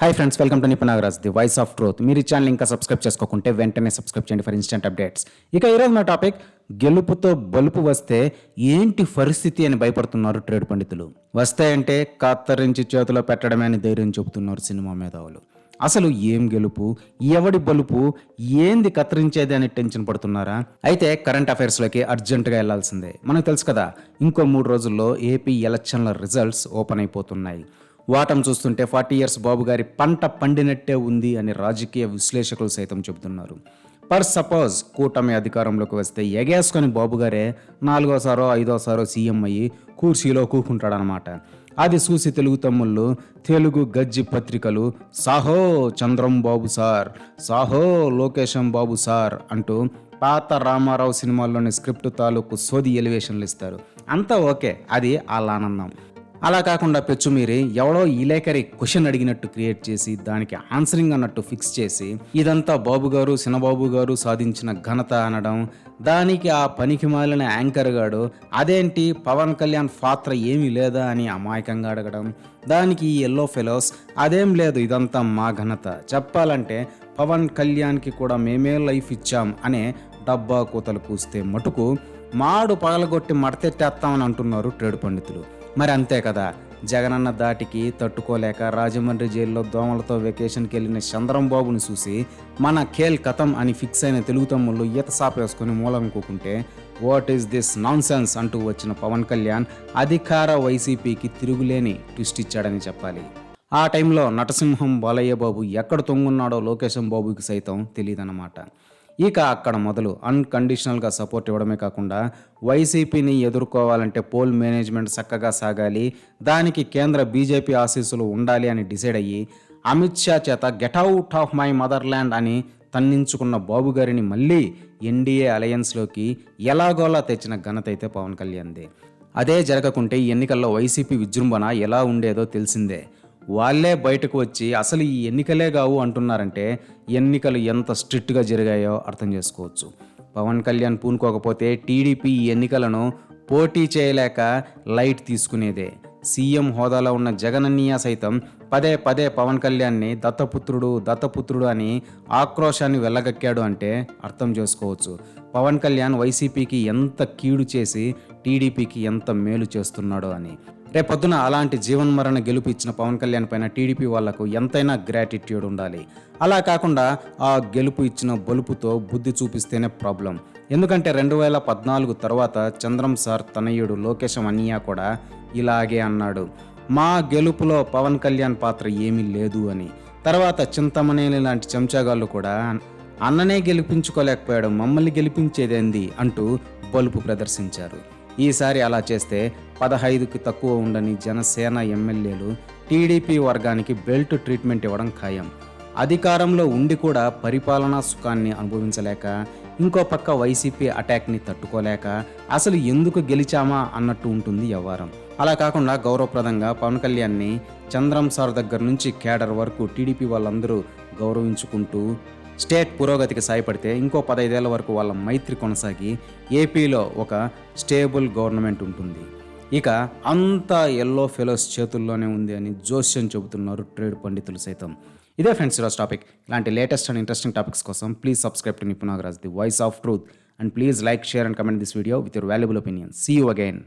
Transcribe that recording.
Hi friends welcome to Nipunagaraj the voice of truth మీరు ఈ channel ఇంకా subscribe చేసుకోకుంటే వెంటనే సబ్స్క్రైబ్ చేయండి ఫర్ ఇన్స్టెంట్ అప్డేట్స్ ఇక ఈరోజు నా టాపిక్ గెలుపుతో బలుపు వస్తే ఏంటి పరిస్థితి అని భయపడుతున్నారు ట్రేడ్ పండితులు. వస్తాయంటే కత్తరించి చేతిలో పెట్టడమే అని ధైర్యం చెబుతున్నారు సినిమా మేధావులు. అసలు ఏం గెలుపు? ఎవడి బలుపు? ఏంది కత్తిరించేది అని టెన్షన్ పడుతున్నారా? అయితే కరెంట్ అఫైర్స్లోకి అర్జెంటుగా వెళ్ళాల్సిందే. మనకు తెలుసు కదా ఇంకో మూడు రోజుల్లో ఏపీ ఎలక్షన్ల రిజల్ట్స్ ఓపెన్ అయిపోతున్నాయి. వాటం చూస్తుంటే ఫార్టీ ఇయర్స్ బాబు గారి పంట పండినట్టే ఉంది అని రాజకీయ విశ్లేషకులు సైతం చెబుతున్నారు. పర్ సపోజ్ కూటమి అధికారంలోకి వస్తే ఎగేసుకొని బాబు గారే నాలుగోసారో ఐదోసారో సీఎం అయ్యి కుర్చీలో కూకుంటాడనమాట. అది చూసి తెలుగు తమ్ముళ్ళు తెలుగు గజ్జి పత్రికలు సాహో చంద్రం బాబు సార్ సాహో లోకేశం బాబు సార్ అంటూ పాత రామారావు సినిమాల్లోని స్క్రిప్ట్ తాలూకు సోది ఎలివేషన్లు ఇస్తారు. అంతా ఓకే అది వాళ్ళ ఆనందం. అలా కాకుండా పెచ్చుమీరి ఎవడో ఇలేకరి క్వశ్చన్ అడిగినట్టు క్రియేట్ చేసి దానికి ఆన్సరింగ్ అన్నట్టు ఫిక్స్ చేసి ఇదంతా బాబు గారు సినబాబు గారు సాధించిన ఘనత అనడం దానికి ఆ పనికి మాలిన యాంకర్ గాడు అదేంటి? పవన్ కళ్యాణ్ పాత్ర ఏమీ లేదా? అని అమాయకంగా అడగడం. దానికి ఈ ఎల్లో ఫెలోస్ అదేం లేదు ఇదంతా మా ఘనత. చెప్పాలంటే పవన్ కళ్యాణ్కి కూడా మేమే లైఫ్ ఇచ్చాం అనే డబ్బా కూతలు కూస్తే మటుకు మాడు పగలగొట్టి మడతెట్టేస్తామని అంటున్నారు ట్రేడ్ పండితులు. మరి అంతే కదా. జగనన్న దాటికి తట్టుకోలేక రాజమండ్రి జైల్లో దోమలతో వెకేషన్కి వెళ్ళిన చంద్రంబాబుని చూసి మన ఖేల్ కథం అని ఫిక్స్ అయిన తెలుగు తమ్ముళ్ళు ఈత సాపేసుకుని మూలం కూకుంటే what is this nonsense అంటూ వచ్చిన పవన్ కళ్యాణ్ అధికార వైసీపీకి తిరుగులేని ట్విస్ట్ ఇచ్చాడని చెప్పాలి. ఆ టైంలో నటసింహం బాలయ్య బాబు ఎక్కడ తొంగున్నాడో లోకేశం బాబుకి సైతం తెలియదన్నమాట ఇక అక్కడ మొదలు అన్కండిషనల్గా సపోర్ట్ ఇవ్వడమే కాకుండా వైసీపీని ఎదుర్కోవాలంటే పోల్ మేనేజ్మెంట్ చక్కగా సాగాలి. దానికి కేంద్ర బీజేపీ ఆశీస్సులు ఉండాలి అని డిసైడ్ అయ్యి అమిత్ షా చేత get out of my motherland అని తన్నించుకున్న బాబు గారిని మళ్ళీ ఎన్డీఏ అలయన్స్లోకి ఎలాగోలా తెచ్చిన ఘనత అయితే పవన్ కళ్యాణ్దే. అదే జరగకుంటే ఈ ఎన్నికల్లో వైసీపీ విజృంభణ ఎలా ఉండేదో తెలిసిందే. వాళ్ళే బయటకు వచ్చి అసలు ఈ ఎన్నికలే కావు అంటున్నారంటే ఎన్నికలు ఎంత స్ట్రిక్ట్గా జరిగాయో అర్థం చేసుకోవచ్చు. పవన్ కళ్యాణ్ పూనుకోకపోతే టీడీపీ ఈ ఎన్నికలను పోటీ చేయలేక లైట్ తీసుకునేదే. సీఎం హోదాలో ఉన్న జగనన్నయ్య సైతం పదే పదే పవన్ కళ్యాణ్ని దత్తపుత్రుడు దత్తపుత్రుడు అని ఆక్రోశాన్ని వెళ్ళగక్కాడు అంటే అర్థం చేసుకోవచ్చు. పవన్ కళ్యాణ్ వైసీపీకి ఎంత కీడు చేసి టీడీపీకి ఎంత మేలు చేస్తున్నాడో అని. రేపొద్దున అలాంటి జీవన్మరణ గెలుపు ఇచ్చిన పవన్ కళ్యాణ్ పైన టీడీపీ వాళ్ళకు ఎంతైనా గ్రాటిట్యూడ్ ఉండాలి. అలా కాకుండా ఆ గెలుపు ఇచ్చిన బలుపుతో బుద్ధి చూపిస్తేనే ప్రాబ్లం. ఎందుకంటే రెండు వేల పద్నాలుగు తర్వాత చంద్రం సార్ తనయుడు లోకేష్ అన్నయ్య కూడా ఇలాగే అన్నాడు. మా గెలుపులో పవన్ కళ్యాణ్ పాత్ర ఏమీ లేదు అని. తర్వాత చింతమనేని లాంటి చెంచాగాళ్ళు కూడా అన్ననే గెలిపించుకోలేకపోయాడు మమ్మల్ని గెలిపించేదేంది అంటూ బలుపు ప్రదర్శించారు. ఈసారి అలా చేస్తే పదహైదుకి తక్కువ ఉండని జనసేన ఎమ్మెల్యేలు టీడీపీ వర్గానికి బెల్ట్ ట్రీట్మెంట్ ఇవ్వడం ఖాయం. అధికారంలో ఉండి కూడా పరిపాలనా సుఖాన్ని అనుభవించలేక ఇంకో పక్క వైసీపీ అటాక్ని తట్టుకోలేక అసలు ఎందుకు గెలిచామా అన్నట్టు ఉంటుంది వ్యవహారం. అలా కాకుండా గౌరవప్రదంగా పవన్ కళ్యాణ్ని చంద్రం సార్ దగ్గర నుంచి కేడర్ వరకు టీడీపీ వాళ్ళందరూ గౌరవించుకుంటూ స్టేట్ పురోగతికి సాయపడితే ఇంకో పదైదేళ్ళ వరకు వాళ్ళ మైత్రి కొనసాగి ఏపీలో ఒక స్టేబుల్ గవర్నమెంట్ ఉంటుంది. ఇక అంతా ఎల్లో ఫెలోస్ చేతుల్లోనే ఉంది అని జోస్యం చెబుతున్నారు ట్రేడ్ పండితులు సైతం. ఇదే ఫ్రెండ్స్ ఈరోజు టాపిక్. ఇలాంటి లేటెస్ట్ అండ్ ఇంట్రెస్టింగ్ టాపిక్స్ కోసం please subscribe to Nipunagaraj the voice of truth. And please like share and comment this video with your valuable opinion see you again